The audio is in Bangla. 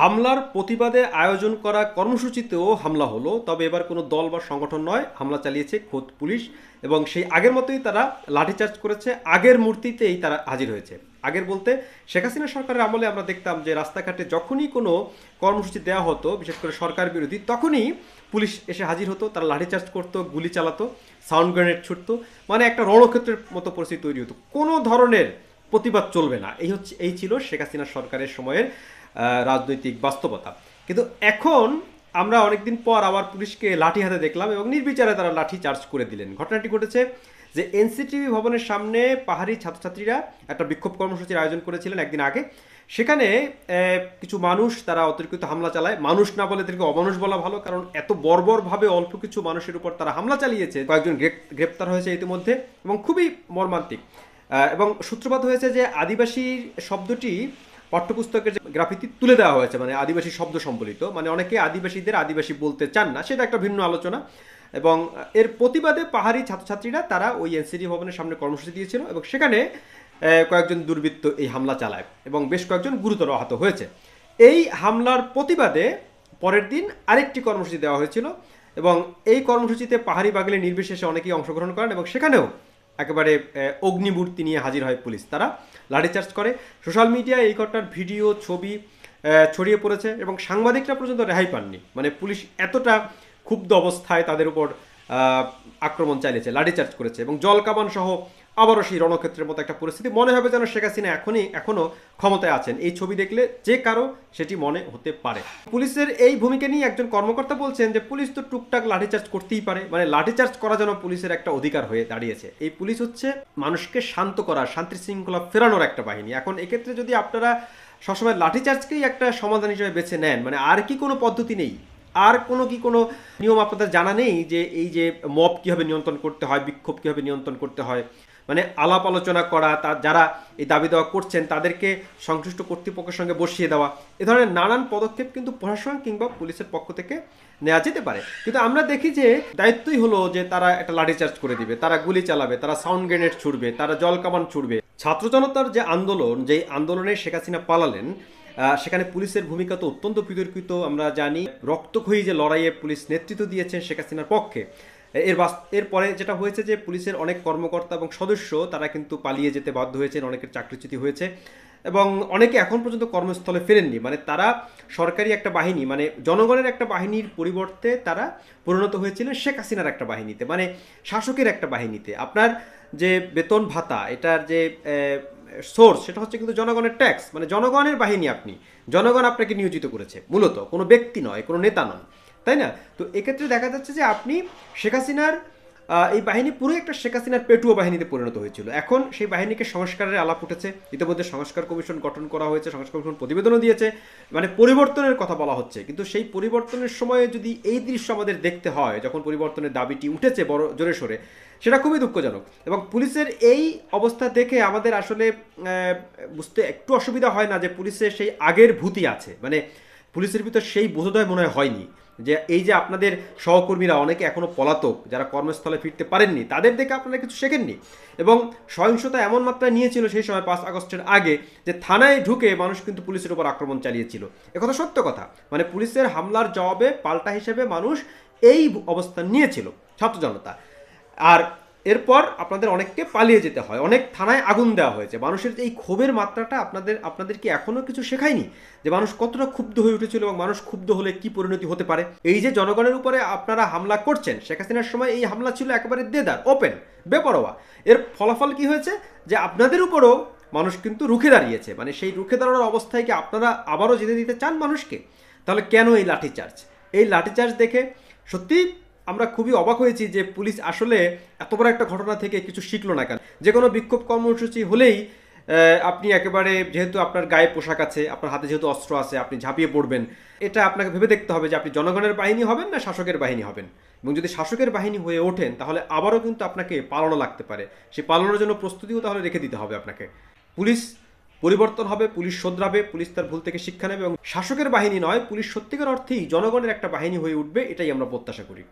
হামলার প্রতিবাদে আয়োজন করা কর্মসূচিতেও হামলা হলো, তবে এবার কোনো দল বা সংগঠন নয়। হামলা চালিয়েছে খোদ পুলিশ এবং সেই আগের মতোই তারা লাঠিচার্জ করেছে। আগের মূর্তিতেই তারা হাজির হয়েছে। আগের বলতে শেখ হাসিনা সরকারের আমলে আমরা দেখতাম যে রাস্তাঘাটে যখনই কোনো কর্মসূচি দেওয়া হতো, বিশেষ করে সরকার বিরোধী, তখনই পুলিশ এসে হাজির হতো। তারা লাঠিচার্জ করতো, গুলি চালাতো, সাউন্ড গ্রেনেড ছুটতো মানে একটা রণক্ষেত্রের মতো পরিস্থিতি তৈরি হতো। কোনো ধরনের প্রতিবাদ চলবে না। এই হচ্ছে, এই ছিল শেখ হাসিনা সরকারের সময়ের রাজনৈতিক বাস্তবতা। কিন্তু এখন আমরা অনেকদিন পর আবার পুলিশকে লাঠি হাতে দেখলাম এবং নির্বিচারে তারা লাঠি চার্জ করে দিলেন। ঘটনাটি ঘটেছে যে এনসিটিভি ভবনের সামনে পাহাড়ি ছাত্রছাত্রীরা একটা বিক্ষোভ কর্মসূচির আয়োজন করেছিলেন একদিন আগে। সেখানে কিছু মানুষ তারা অতিরিক্ত হামলা চালায়। মানুষ না বলে তাদেরকে অমানুষ বলা ভালো, কারণ এত বর্বরভাবে অল্প কিছু মানুষের উপর তারা হামলা চালিয়েছে। কয়েকজন গ্রেপ- গ্রেপ্তার হয়েছে ইতিমধ্যে এবং খুবই মর্মান্তিক। এবং সূত্রপাত হয়েছে যে আদিবাসী শব্দটি পাঠ্যপুস্তকের যে গ্রাফিতি তুলে দেওয়া হয়েছে মানে আদিবাসী শব্দ সম্বলিত। মানে অনেকে আদিবাসীদের আদিবাসী বলতে চান না, সেটা একটা ভিন্ন আলোচনা। এবং এর প্রতিবাদে পাহাড়ি ছাত্রছাত্রীরা তারা ওই এনসিডি ভবনের সামনে কর্মসূচি দিয়েছিল এবং সেখানে কয়েকজন দুর্বৃত্ত এই হামলা চালায় এবং বেশ কয়েকজন গুরুতর আহত হয়েছে। এই হামলার প্রতিবাদে পরের দিন আরেকটি কর্মসূচি দেওয়া হয়েছিল এবং এই কর্মসূচিতে পাহাড়ি বাগলে নির্বিশেষে অনেকেই অংশগ্রহণ করেন এবং সেখানেও একেবারে অগ্নিমূর্তি নিয়ে হাজির হয় পুলিশ। তারা লাঠিচার্জ করে। সোশ্যাল মিডিয়ায় এই ঘটনার ভিডিও, ছবি ছড়িয়ে পড়েছে এবং সাংবাদিকরা পর্যন্ত রেহাই পাননি। মানে পুলিশ এতটা ক্ষুব্ধ অবস্থায় তাদের উপর আক্রমণ চালিয়েছে লাঠিচার্জ করেছে এবং জলকাবান সহ আবারও সেই রণক্ষেত্রের মতো একটা পরিস্থিতি। মনে হবে যেন শেখ হাসিনা এখনই, এখনও ক্ষমতায় আছেন। এই ছবি দেখলে যে কারও সেটি মনে হতে পারে। পুলিশের এই ভূমিকা নিয়ে একজন কর্মকর্তা বলছেন যে, পুলিশ তো টুকটাক লাঠিচার্জ করতেই পারে। মানে লাঠিচার্জ করা যেন পুলিশের একটা অধিকার হয়ে দাঁড়িয়েছে। এই পুলিশ হচ্ছে মানুষকে শান্ত করা শান্তি শৃঙ্খলা ফেরানোর একটা বাহিনী। এখন এক্ষেত্রে যদি আপনারা সবসময় লাঠিচার্জকেই একটা সমাধান হিসেবে বেছে নেন মানে আর কি কোনো পদ্ধতি নেই? আর কোনো কি কোনো নিয়ম আপনাদের জানা নেই যে এই যে মব কীভাবে নিয়ন্ত্রণ করতে হয়, বিক্ষোভ কীভাবে নিয়ন্ত্রণ করতে হয়? মানে আলাপ আলোচনা করা তার যারা এই দাবি দেওয়া করছেন তাদেরকে সংশ্লিষ্ট কর্তৃপক্ষের সঙ্গে বসিয়ে দেওয়া, এ ধরনের নানান পদক্ষেপ কিন্তু প্রশাসন কিংবা পুলিশের পক্ষ থেকে নেওয়া যেতে পারে। কিন্তু আমরা দেখি যে দায়িত্বই হলো যে তারা একটা লাঠিচার্জ করে দিবে, তারা গুলি চালাবে, তারা সাউন্ড গ্রেনেড ছুড়বে, তারা জল কামান ছুড়বে। ছাত্র জনতার যে আন্দোলন, যেই আন্দোলনে শেখ হাসিনা পালালেন সেখানে পুলিশের ভূমিকা তো অত্যন্ত বিতর্কিত, আমরা জানি। রক্তক্ষয়ী যে লড়াইয়ে পুলিশ নেতৃত্ব দিয়েছেন শেখ হাসিনার পক্ষে। এর এরপরে যেটা হয়েছে যে পুলিশের অনেক কর্মকর্তা এবং সদস্য, তারা কিন্তু পালিয়ে যেতে বাধ্য হয়েছেন, অনেকের চাকরিচ্যুতি হয়েছে। এবং অনেকে এখন পর্যন্ত কর্মস্থলে ফেরেননি। মানে তারা সরকারি একটা বাহিনী মানে জনগণের একটা বাহিনীর পরিবর্তে তারা পরিণত হয়েছিলেন শেখ হাসিনার একটা বাহিনীতে মানে শাসকের একটা বাহিনীতে। আপনার যে বেতন ভাতা, এটার যে সোর্স সেটা হচ্ছে কিন্তু জনগণের ট্যাক্স মানে জনগণের বাহিনী আপনি। জনগণ আপনাকে নিয়োজিত করেছে, মূলত। কোনো ব্যক্তি নয়, কোনো নেতা নন তাই না? তো এক্ষেত্রে দেখা যাচ্ছে যে আপনি শেখ হাসিনার এই বাহিনী পুরো একটা শেখ হাসিনার পেটুয়া বাহিনীতে পরিণত হয়েছিল। এখন সেই বাহিনীকে সংস্কারের আলাপ উঠেছে। ইতিমধ্যে সংস্কার কমিশন গঠন করা হয়েছে, সংস্কার কমিশন প্রতিবেদনও দিয়েছে মানে পরিবর্তনের কথা বলা হচ্ছে। কিন্তু সেই পরিবর্তনের সময়ে যদি এই দৃশ্য আমাদের দেখতে হয়, যখন পরিবর্তনের দাবিটি উঠেছে বড় জোরে সোরে, সেটা খুবই দুঃখজনক। এবং পুলিশের এই অবস্থা দেখে আমাদের আসলে বুঝতে একটু অসুবিধা হয় না যে পুলিশের সেই আগের ভূতি আছে। মানে পুলিশের ভিতর সেই বোধোদয় মনে হয় হয়নি। যে এই যে আপনাদের সহকর্মীরা অনেকে এখনও পলাতক, যারা কর্মস্থলে ফিরতে পারেননি, তাদের দেখে আপনারা কিছু শেখেননি। এবং সহিংসতা এমন মাত্রায় নিয়েছিল সেই সময় পাঁচ আগস্টের আগে যে থানায় ঢুকে মানুষ কিন্তু পুলিশের উপর আক্রমণ চালিয়েছিল। একথা সত্য কথা। মানে পুলিশের হামলার জবাবে পাল্টা হিসেবে মানুষ এই অবস্থান নিয়েছিল, ছাত্র জনতা। আর এরপর আপনাদের অনেককে পালিয়ে যেতে হয়। অনেক থানায় আগুন দেওয়া হয়েছে। মানুষের এই ক্ষোভের মাত্রাটা আপনাদের, আপনাদেরকে এখনও কিছু শেখায়নি যে মানুষ কতটা ক্ষুব্ধ হয়ে উঠেছিল এবং মানুষ ক্ষুব্ধ হলে কি পরিণতি হতে পারে। এই যে জনগণের উপরে আপনারা হামলা করছেন, শেখ হাসিনার সময় এই হামলা ছিল একেবারে দেদার ওপেন বেপরোয়া। এর ফলাফল কি হয়েছে? যে আপনাদের উপরও মানুষ কিন্তু রুখে দাঁড়িয়েছে। মানে সেই রুখে দাঁড়ানোর অবস্থায় কি আপনারা আবারও যেতে দিতে চান মানুষকে? তাহলে কেন এই লাঠিচার্জ? এই লাঠিচার্জ দেখে সত্যি আমরা খুবই অবাক হয়েছি যে পুলিশ আসলে এত বড় একটা ঘটনা থেকে কিছু শিখলো না কেন? যে কোনো বিক্ষোভ কর্মসূচি হলেই আপনি একেবারে যেহেতু আপনার গায়ে পোশাক আছে, আপনার হাতে যেহেতু অস্ত্র আছে, আপনি ঝাঁপিয়ে পড়বেন, এটা আপনাকে ভেবে দেখতে হবে যে আপনি জনগণের বাহিনী হবেন না শাসকের বাহিনী হবেন। এবং যদি শাসকের বাহিনী হয়ে ওঠেন, তাহলে আবারও কিন্তু আপনাকে পালানো লাগতে পারে। সেই পালানোর জন্য প্রস্তুতিও তাহলে রেখে দিতে হবে আপনাকে। পুলিশ পরিবর্তন হবে, পুলিশ শোধরাবে, পুলিশ তার ভুল থেকে শিক্ষা নেবে এবং শাসকের বাহিনী নয়, পুলিশ সত্যিকার অর্থেই জনগণের একটা বাহিনী হয়ে উঠবে, এটাই আমরা প্রত্যাশা করি।